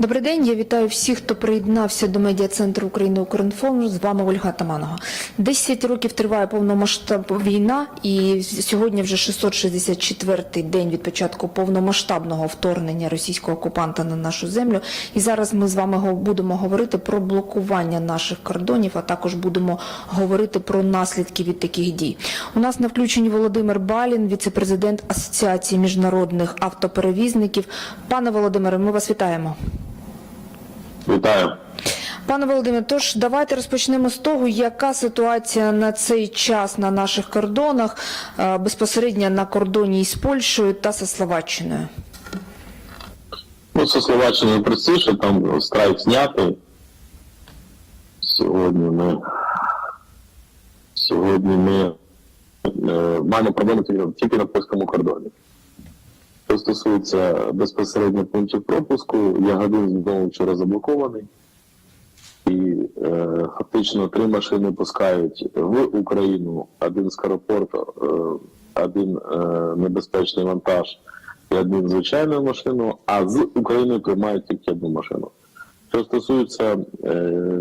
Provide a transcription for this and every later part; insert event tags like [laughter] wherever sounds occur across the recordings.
Добрий день, я вітаю всіх, хто приєднався до медіа центру України Укрінформ. З вами Ольга Таманова. Десять років триває повномасштабна війна, і сьогодні вже 664-й день від початку повномасштабного вторгнення російського окупанта на нашу землю. І зараз ми з вами будемо говорити про блокування наших кордонів, а також будемо говорити про наслідки від таких дій. У нас на включенні Володимир Балін, віце-президент Асоціації міжнародних автоперевізників. Пане Володимире, ми вас вітаємо. Вітаю. Пане Володимире, тож давайте розпочнемо з того, яка ситуація на цей час на наших кордонах, е, безпосередньо на кордоні із Польщею та зі Словаччиною. Ну, це Словаччина простіше, там страйк знятий. Сьогодні ми сьогодні ми е, маємо проблеми тільки на польському кордоні. Що стосується безпосередньо пунктів пропуску, Ягодин знову вчора заблокований. І е, фактично три машини пускають в Україну: один з аеропорту, е, один е, небезпечний вантаж і один звичайну машину, а з України приймають тільки одну машину. Що стосується е,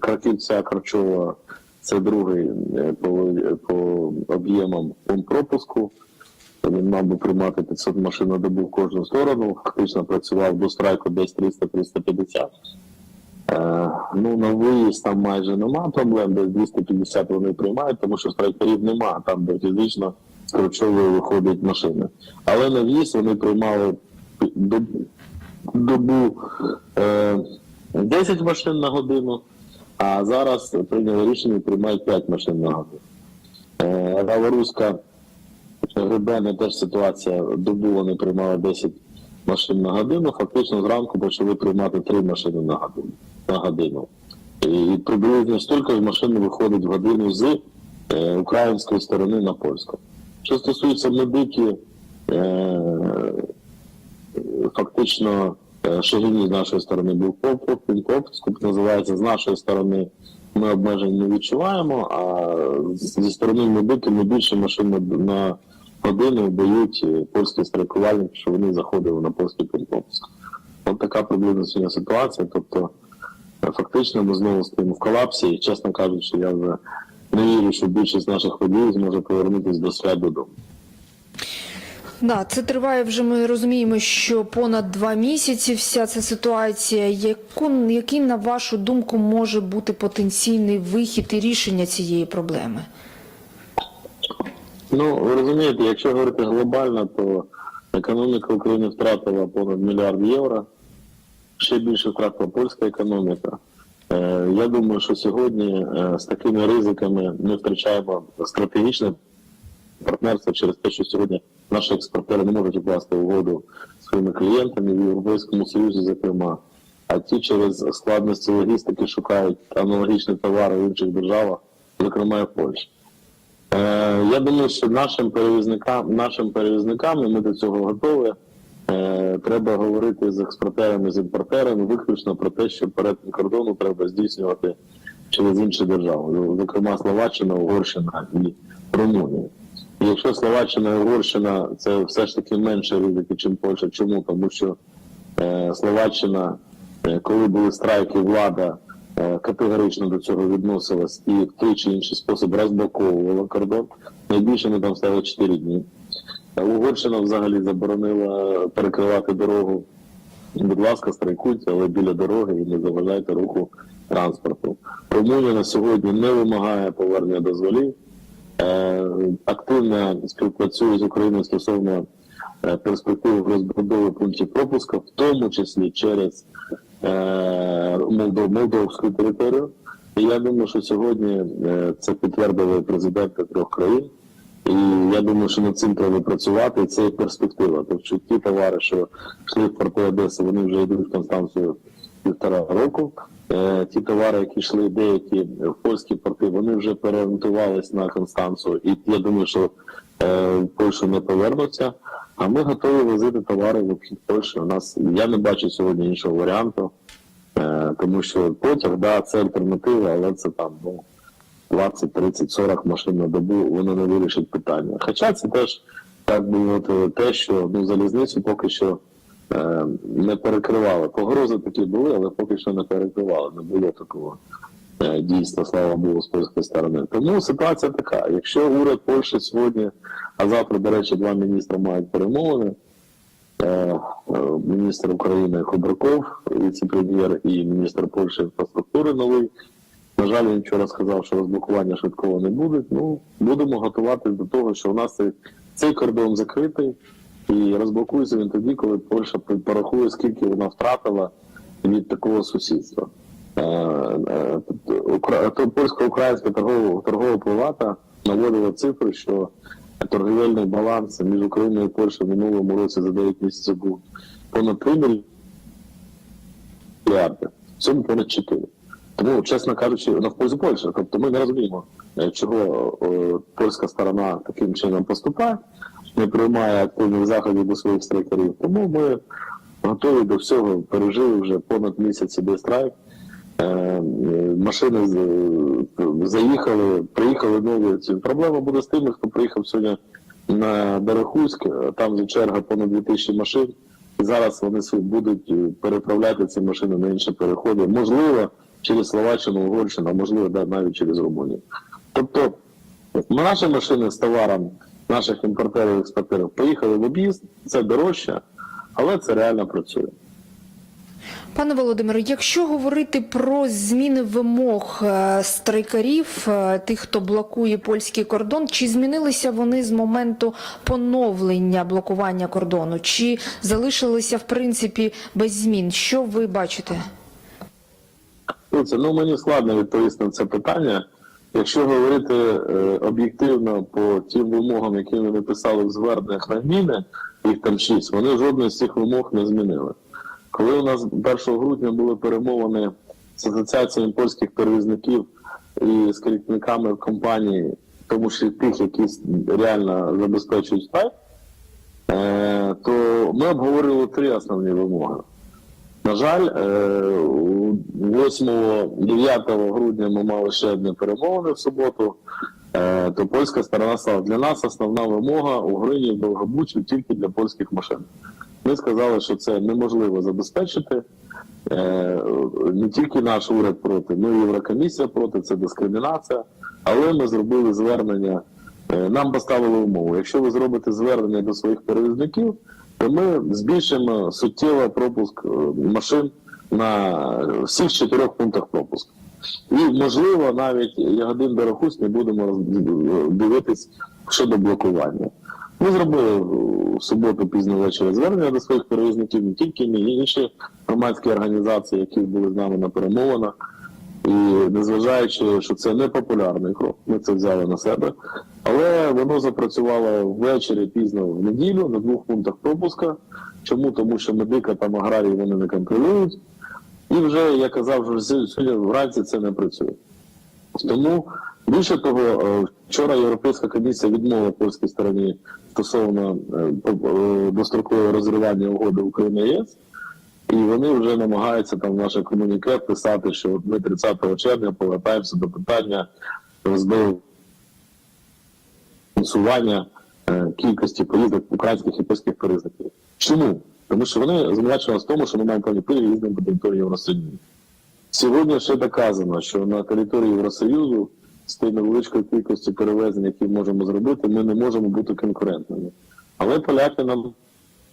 Краківця Карчова, це другий е, по, по об'ємам пункт пропуску. Він мав би приймати 500 машин на добу в кожну сторону. Фактично працював до страйку десь 300-350. Е, ну, на виїзд там майже нема проблем, десь 250 вони приймають, тому що страйкерів нема, там де фізично з виходять машини. Але на в'їзд вони приймали добу, е, 10 машин на годину, а зараз прийняли рішення приймають 5 машин на годину. Е, Гаворуська Гребена теж ситуація добу вони приймали 10 машин на годину. Фактично зранку почали приймати 3 машини на годину. На годину. І приблизно стільки ж машин виходить в годину з е, української сторони на польську. Що стосується медиків, е, фактично е, з нашої сторони був пропуск, називається з нашої сторони. Ми обмежень не відчуваємо, а зі сторони медики ми більше машин на- на годину дають е, польські страйкувальники, що вони заходили на польський пропуск. От така приблизно сьогодні ситуація. Тобто, е, фактично ми знову стоїмо в колапсі, і чесно кажучи, я вже не вірю, що більшість наших водіїв зможе повернутися до свят додому. Да, це триває вже. Ми розуміємо, що понад два місяці вся ця ситуація. Яку який на вашу думку може бути потенційний вихід і рішення цієї проблеми? Ну, ви розумієте, якщо говорити глобально, то економіка України втратила понад мільярд євро. Ще більше втратила польська економіка. Е, я думаю, що сьогодні е, з такими ризиками ми втрачаємо стратегічне партнерство через те, що сьогодні наші експортери не можуть укласти угоду своїми клієнтами в Європейському Союзі, зокрема. А ті через складності логістики шукають аналогічні товари в інших державах, зокрема і в Польщі. Е, я думаю, що нашим перевізникам, нашим перевізникам, і ми до цього готові. Е, треба говорити з експортерами, з імпортерами виключно про те, що перетин кордону треба здійснювати через інші держави, зокрема Словаччина, Угорщина і Румунія. І якщо Словаччина і Угорщина це все ж таки менше ризики, ніж Польща. Чому? Тому що е, Словаччина, коли були страйки, влада категорично до цього відносилась і в той чи інший спосіб розблоковувала кордон. Найбільше ми там стали 4 дні. Е, Угорщина взагалі заборонила перекривати дорогу. Будь ласка, страйкуйте, але біля дороги і не заважайте руху транспорту. Румунія на сьогодні не вимагає повернення дозволів. Е, активно співпрацює з Україною стосовно е, перспектив розбудови пунктів пропуску, в тому числі через е, Молдовську територію. І я думаю, що сьогодні е, це підтвердили президенти трьох країн. І я думаю, що над цим треба працювати, і це є перспектива. Тобто ті товари, що йшли в порту Одеси, вони вже йдуть в Констанцію півтора року. Е, ті товари, які йшли деякі в польські порти, вони вже переорієнтувались на Констанцію. І я думаю, що е, Польщу не повернуться. А ми готові возити товари в обхід Польщі. У нас я не бачу сьогодні іншого варіанту, е, тому що потяг, да, це альтернатива, але це там ну 20, 30, 40 машин на добу, воно не вирішить питання. Хоча це теж так би мовити, те, що ну залізницю поки що е, не перекривали. Погрози такі були, але поки що не перекривали. Не було такого е, дійства, слава Богу, з польської сторони. Тому ситуація така: якщо уряд Польщі сьогодні, а завтра, до речі, два міністри мають перемовини. е, е, Міністр України Хобраков, віце-прем'єр і міністр Польщі інфраструктури новий. На жаль, він вчора сказав, що розблокування швидкого не буде. Ну, будемо готуватись до того, що у нас цей, цей кордон закритий, і розблокується він тоді, коли Польща порахує, скільки вона втратила від такого сусідства. Е, е, Польсько-українська торгова, торгова палата наводила цифри, що торгівельний баланс між Україною і Польщею в минулому році за 9 місяців був понад 3 мільярди, в цьому понад 4. Тому, чесно кажучи, на пользу Польщі. Тобто ми не розуміємо, е, чого е, польська сторона таким чином поступає, не приймає активних заходів до своїх страйкерів. Тому ми готові до всього, пережили вже понад місяць іде страйк. Е, Машини заїхали, приїхали нові. Проблема буде з тими, хто приїхав сьогодні на Дорохуськ, е, там же черга понад 2000 машин. І зараз вони будуть е, переправляти ці машини на інші переходи. Можливо, через Словаччину, Угорщину, а можливо, навіть через Румунію. Тобто, наші машини з товаром наших імпортерів експортерів поїхали в об'їзд, це дорожче, але це реально працює. Пане Володимире, якщо говорити про зміни вимог е, страйкарів, е, тих, хто блокує польський кордон, чи змінилися вони з моменту поновлення блокування кордону, чи залишилися в принципі без змін? Що ви бачите? Дивіться, ну мені складно відповісти на це питання. Якщо говорити е, об'єктивно по тим вимогам, які вони писали в зверненнях на зміни, їх там шість, вони жодної з цих вимог не змінили. Коли у нас 1 грудня були перемовини з асоціаціями польських перевізників і з керівниками компанії, тому числі тих, які реально забезпечують страйк, е, то ми обговорили три основні вимоги. На жаль, е, 8-9 грудня ми мали ще одне перемовини в суботу. Е, То польська сторона сказала, для нас основна вимога у Грині в тільки для польських машин. Ми сказали, що це неможливо забезпечити. Е, Не тільки наш уряд проти, ну і Єврокомісія проти, це дискримінація. Але ми зробили звернення. е, Нам поставили умову. Якщо ви зробите звернення до своїх перевізників, то ми збільшимо суттєво пропуск е, машин на всіх чотирьох пунктах пропуску. І можливо, навіть Ягодин Дорохусь не будемо дивитись щодо блокування. Ми зробили в суботу пізно ввечері звернення до своїх перевізників, не тільки ми, і інші громадські організації, які були з нами на перемовинах. І незважаючи, що це не популярний крок, ми це взяли на себе. Але воно запрацювало ввечері пізно в неділю на двох пунктах пропуска. Чому? Тому що медика там аграрії вони не контролюють. І вже я казав, що сьогодні вранці це не працює. Тому більше того, е, вчора Європейська комісія відмовила польській стороні стосовно е, е, дострокового розривання угоди України ЄС. І вони вже намагаються там в наше комуніке писати, що ми 30 червня повертаємося до питання збалансування е, кількості поїздок українських і польських перевізників. Чому? Тому що вони звинувачують нас в тому, що ми маємо пільги їздимо по території Євросоюзу. Сьогодні ще доказано, що на території Євросоюзу з тією невеличкою кількістю перевезень, які можемо зробити, ми не можемо бути конкурентними. Але поляки нам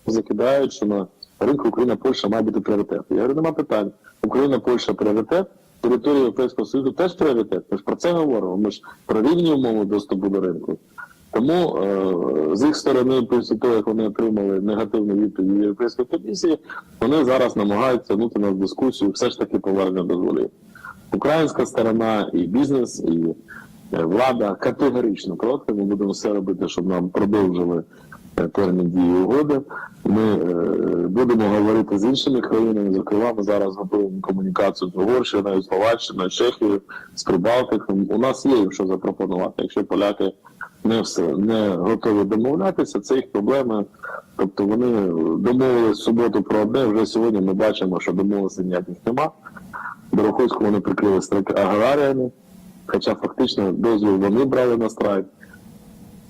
закидають, що на ринку Україна Польща має бути пріоритет. Я говорю, нема питань. Україна Польща пріоритет, територія Європейського Союзу теж пріоритет. Ми ж про це говоримо. Ми ж про рівні умови доступу до ринку. Тому е, з їх сторони, після того, як вони отримали негативну відповідь від Європейської комісії, вони зараз намагаються тягнути нас в дискусію все ж таки повернення дозволів. Українська сторона і бізнес, і е, влада категорично проти. Ми будемо все робити, щоб нам продовжили е, термін дії угоди. Ми е, будемо говорити з іншими країнами. Зокрема, ми зараз готуємо комунікацію з Угорщиною, Словаччиною, Чехією, з Прибалтиком. У нас є що запропонувати. Якщо поляки не все не готові домовлятися, це їх проблеми. Тобто вони домовились в суботу про одне. Вже сьогодні ми бачимо, що домовленостей ніяких нема. Дороховську вони прикрили страйк аграріями, хоча фактично дозвіл вони брали на страйк.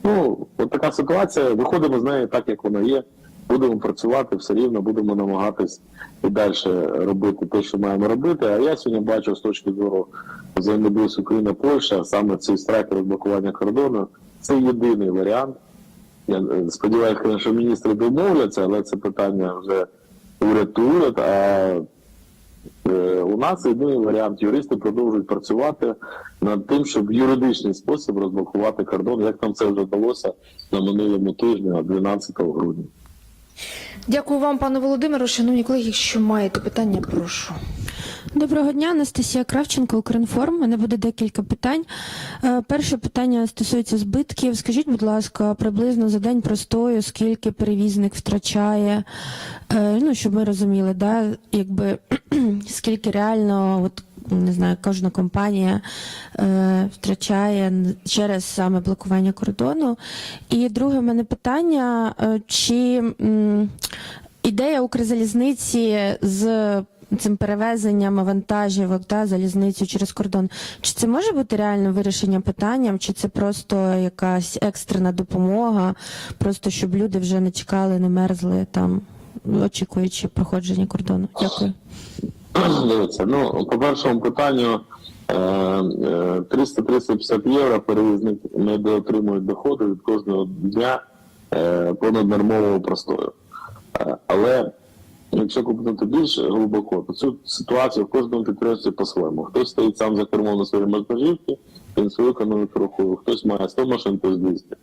Ну, от така ситуація. Виходимо з неї так, як вона є. будемо працювати все рівно, будемо намагатись і далі робити те, що маємо робити. А я сьогодні бачу з точки зору взаємодії Україна Польща, саме цей страйк розблокування кордону, це єдиний варіант. Я е, сподіваюся, що міністри домовляться, але це питання вже уряд уряд. А У нас єдиний варіант. Юристи продовжують працювати над тим, щоб в юридичний спосіб розблокувати кордон, як нам це вже вдалося на минулому тижні, 12 грудня. Дякую вам, пане Володимиру. Шановні колеги, якщо маєте питання, прошу. Доброго дня, Анастасія Кравченко, Укрінформ. У мене буде декілька питань. Е, Перше питання стосується збитків. Скажіть, будь ласка, приблизно за день простою, скільки перевізник втрачає, е, ну, щоб ми розуміли, да, якби [clears throat] скільки реально, от не знаю, кожна компанія е, втрачає через саме блокування кордону. І друге в мене питання: е, чи м, ідея Укрзалізниці з цим перевезенням вантажівок та залізницю через кордон. Чи це може бути реально вирішення питанням, чи це просто якась екстрена допомога, просто щоб люди вже не чекали, не мерзли там, очікуючи проходження кордону? Дякую. Дивіться, ну по першому питанню е, е, 300-350 євро перевізник не отримують доходи від кожного дня е, понаднормового простою. Е, Але якщо купнути більш глибоко, то цю ситуацію в кожному підприємстві по-своєму. Хтось стоїть сам за кермом на своїй вантажівці, він свою економіку рахує, хтось має 100 машин, хтось 200.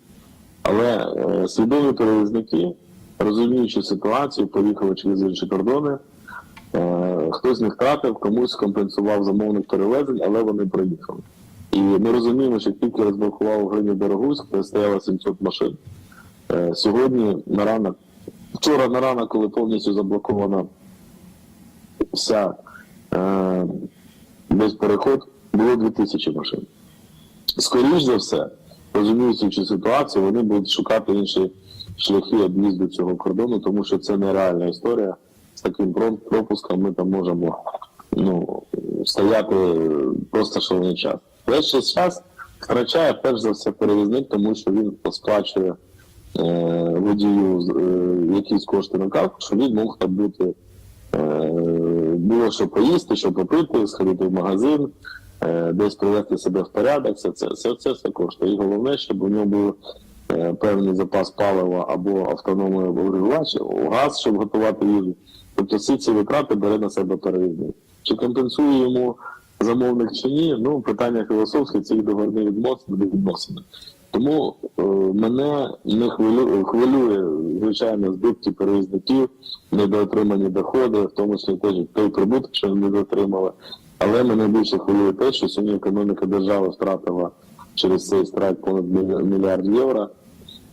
Але е, свідомі перевізники, розуміючи ситуацію, поїхали через інші кордони. Е, Хтось них втратив, комусь компенсував замовник перевезень, але вони проїхали. І ми розуміємо, що тільки розблокував Гриню Дорогуськ, стояло 700 машин. Е, Сьогодні на ранок, вчора на ранок, коли повністю заблокована вся е, весь переход, було 2000 машин. Скоріш за все, розуміючи ситуацію, вони будуть шукати інші шляхи об'їзду цього кордону, тому що це нереальна історія. З таким пропуском ми там можемо ну, стояти просто шалений час. Весь час втрачає перш за все перевізник, тому що він сплачує водію е, якісь кошти на картку, що він мог там бути е, було що поїсти, що попити, сходити в магазин, е, десь привести себе в порядок, все це, все це все коштує. І головне, щоб у нього був е, певний запас палива або автономний обогрівач, газ, щоб готувати їжу. Тобто всі ці витрати бере на себе перевізник. Чи компенсує йому замовник чи ні? Ну, питання філософське, це і договірні відносини. Тому е, мене не хвилює, хвилює, звичайно, збитки перевізників, недоотримані доходи, в тому числі теж той прибуток, що вони недоотримали. Але мене більше хвилює те, що сьогодні економіка держави втратила через цей страйк понад мільярд євро.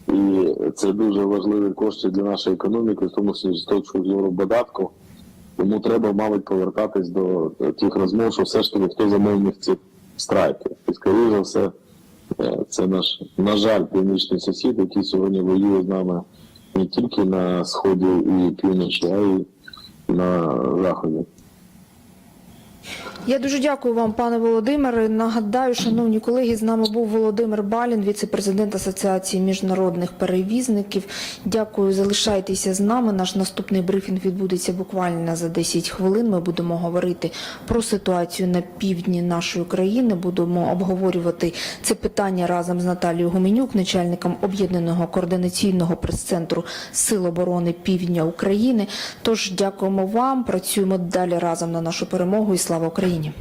І це дуже важливі кошти для нашої економіки, в тому числі з точки зору податку. Тому треба, мабуть, повертатись до тих розмов, що все ж таки хто замовник цих страйків. І скоріше за все, це наш, на жаль, північний сусід, який сьогодні воює з нами не тільки на сході і півночі, а й на заході. Я дуже дякую вам, пане Володимире. Нагадаю, шановні колеги, з нами був Володимир Балін, віце-президент Асоціації міжнародних перевізників. Дякую, залишайтеся з нами. Наш наступний брифінг відбудеться буквально за 10 хвилин. Ми будемо говорити про ситуацію на півдні нашої країни. Будемо обговорювати це питання разом з Наталією Гуменюк, начальником об'єднаного координаційного прес-центру Сил оборони Півдня України. Тож дякуємо вам. Працюємо далі разом на нашу перемогу і слава Україні.